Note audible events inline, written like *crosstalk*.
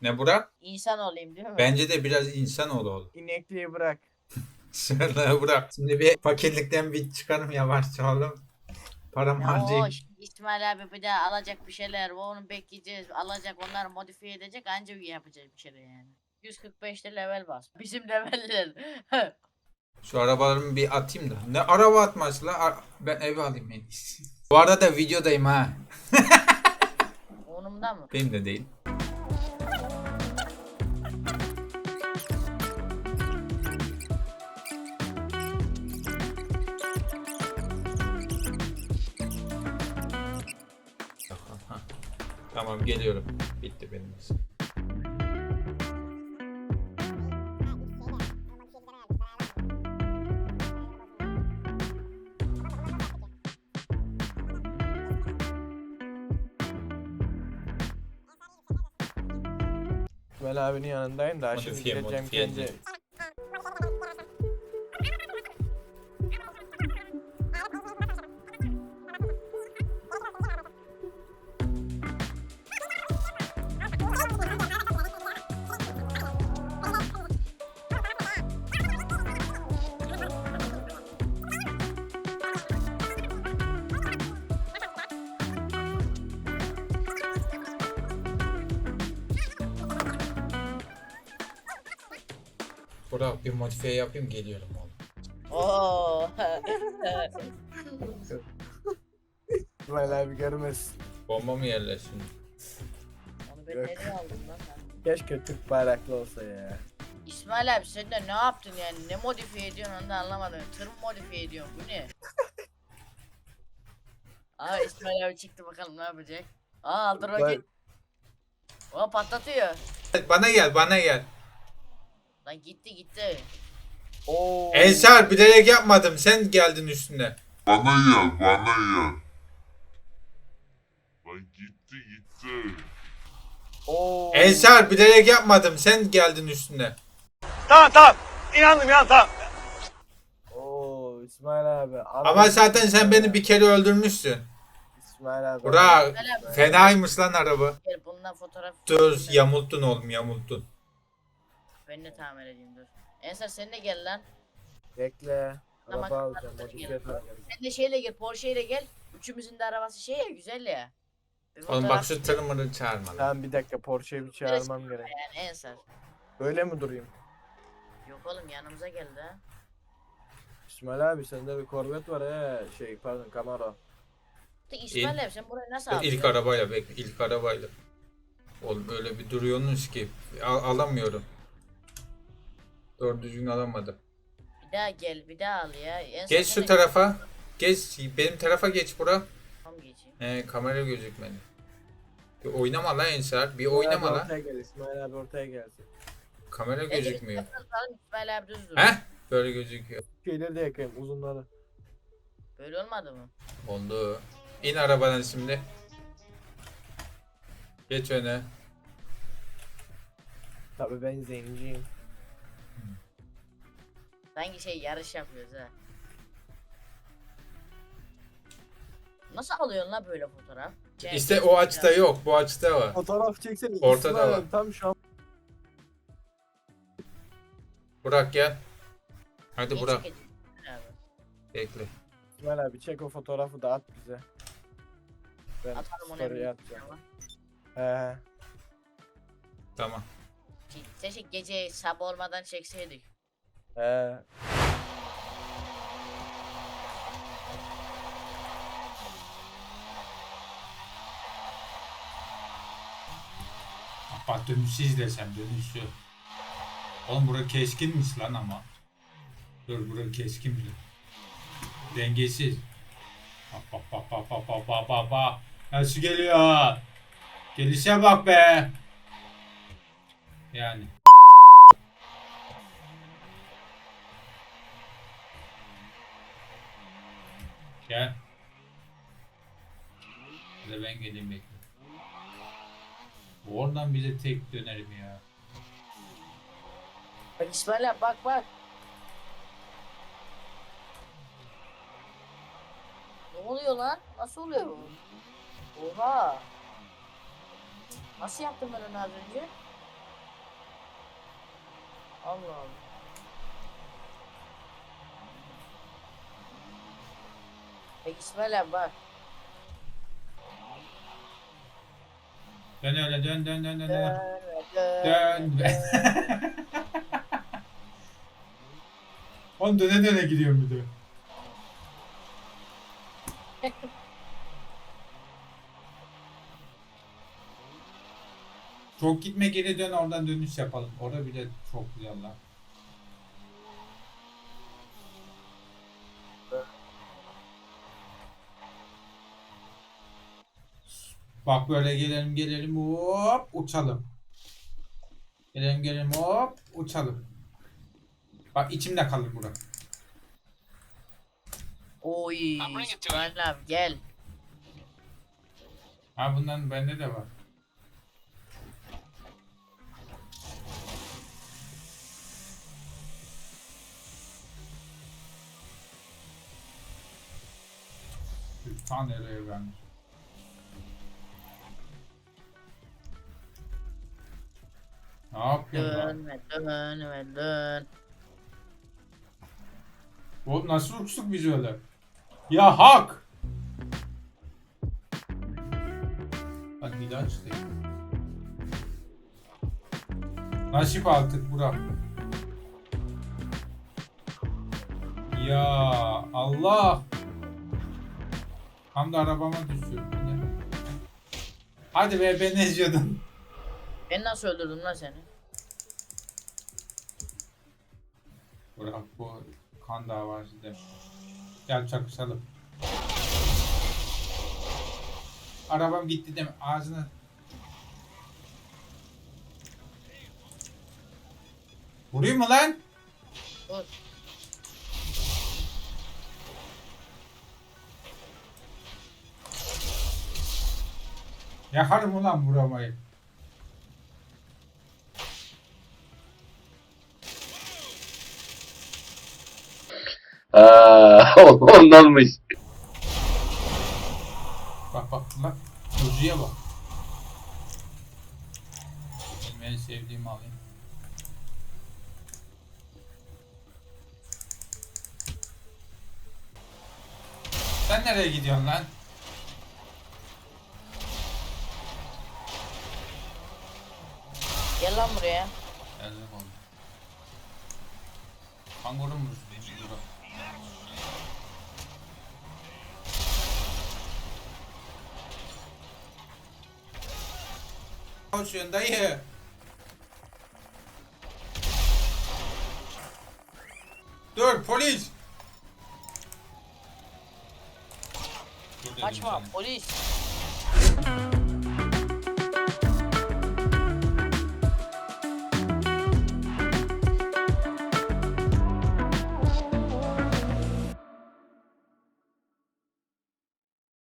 Ne Burak? İnsan olayım değil mi? Bence de biraz insanoğlu ol. İnekliği bırak. Şöyle Burak. Şimdi bir fakirlikten bir çıkarım yavaşça oğlum. Param harcayayım. şimdi İsmail abi bir daha alacak bir şeyler. Onu bekleyeceğiz. Alacak onları modifiye edecek. Anca yapacağız bir şeyler yani. 145'te level bas. *laughs* Bizim leveller. *laughs* Şu arabalarımı bir atayım da. Ne araba atması la? Ar- Ben eve alayım en iyisi. Bu arada videodayım ha. *laughs* Onumda mı? Benim de değil. Tamam geliyorum. Bitti benim. İsmail abinin yanındayım da şimdi Modifiye, gideceğim modifiye kendi. Burak bir modifiye yapayım geliyorum oğlum. Oo. İsmail abi görmez. Bomba mı yerleşsin? Onu ben Yok. nereye aldım lan sen? Keşke Türk bayraklı olsa ya. İsmail abi sen de ne yaptın yani? Ne modifiye ediyorsun onu da anlamadım. Tır mı modifiye ediyorsun? Bu ne? *laughs* Aa İsmail abi çıktı bakalım ne yapacak? Aa aldı roket. O patlatıyor. Bana gel bana gel. Lan gitti gitti. Oo. Ensar bilerek yapmadım sen geldin üstüne. Bana gel, bana gel. Lan gitti gitti. Oo. Ensar bilerek yapmadım sen geldin üstüne. Tamam tamam. İnandım ya tamam. Oo İsmail abi. Ama zaten sen beni bir kere öldürmüşsün. İsmail abi. Burak abi fenaymış lan araba. gel bundan fotoğraf. Dur yamulttun oğlum yamulttun. Ben de tamir edeyim dur. Ensar sen de gel lan. Bekle. Tamam, Araba alacağım. hadi Modifiye gel. yapacağım. Sen de şeyle gel Porsche ile gel. Üçümüzün de arabası şey ya güzel ya. Bir Oğlum bak fotoğraf şu tırmırı çağırma lan. Tamam bir dakika Porsche'yi bir çağırmam gerek. Yani Ensar. Böyle mi durayım? Yok oğlum yanımıza geldi ha. İsmail abi sende bir Corvette var he. Şey pardon Camaro. De İsmail abi sen burayı nasıl Dur, aldın? İlk ya? arabayla bekle ilk arabayla. Oğlum öyle bir duruyorsunuz ki al- alamıyorum. Doğru düzgün alamadım. Bir daha gel bir daha al ya. Ensar Geç şu tarafa. Geç benim tarafa geç bura. Tamam geçeyim. He kamera gözükmedi. Bir oynama lan Ensar. Bir oynama lan. Ortaya gel İsmail abi ortaya gelsin. Kamera Ensar, gözükmüyor. istersen alalım, İsmail abi düz dur. He? Böyle gözüküyor. Şeyleri de yakayım uzunları. Böyle olmadı mı? Oldu. İn arabadan şimdi. Geç öne. Tabii ben zenciyim. Sanki şey yarış yapıyoruz ha. Nasıl alıyorsun la böyle fotoğraf? Şey, İşte o açıda yok. Bu açıda var. Fotoğraf çeksene. Ortada İsmail var. abi Tam şu an. Burak gel. Hadi niye Burak. çekeceksin abi? Bekle. İsmail abi çek o fotoğrafı da at bize. Ben Atalım ona story'e atacağım. He. Tamam. Keşke gece sabah olmadan çekseydik. He. Bak dönüşsüz desem dönüşü. Oğlum bura keskinmiş lan ama. Dur bura keskin bile. Dengesiz. Bak bak bak bak bak bak bak bak. Nasıl geliyor? Gelişe bak be. Yani. Gel. De ben geleyim bekle. Oradan bize tek dönerim ya. Bak İsmail abi bak bak. Ne oluyor lan? Nasıl oluyor bu? Oha. Nasıl yaptım ben onu az önce? Allah Allah. Peki İsmail abi bak. Dön öyle dön dön dön dön. dön. Dön, Dön. Oğlum döne döne gidiyorum bir de. *laughs* Çok gitme geri dön oradan dönüş yapalım. Orada bile çok güzel lan. Bak böyle gelelim gelelim hop uçalım. Gelelim gelelim hop uçalım. Bak içimde kalır bura. Oy. İsmail abi gel. Ha bundan bende de var. Ta nereye vermiş? Ne yapıyorsun lan? Dön ve dön. Oğlum nasıl uçtuk biz öyle? Ya hak! Hadi bir daha çıkayım. Nasip artık Burak. Ya Allah! Tam da arabama düşüyor. Bu ne? Hadi be ben eziyordum. Ben nasıl öldürdüm lan seni? Burak bu kan davası de. Gel çakışalım. Arabam gitti deme ağzına. Vurayım mı lan? Dur. Yakarım ulan vuramayı. Aa, *laughs* ondanmış. Bak bak lan. Kuzuya bak. Benim en sevdiğimi alayım. Sen nereye gidiyorsun lan? Gel lan buraya. Geldim oğlum. Kanguru mu? Kanguru. Koşuyorsun dayı. Dur polis. Dur dedim Kaçma sana. polis.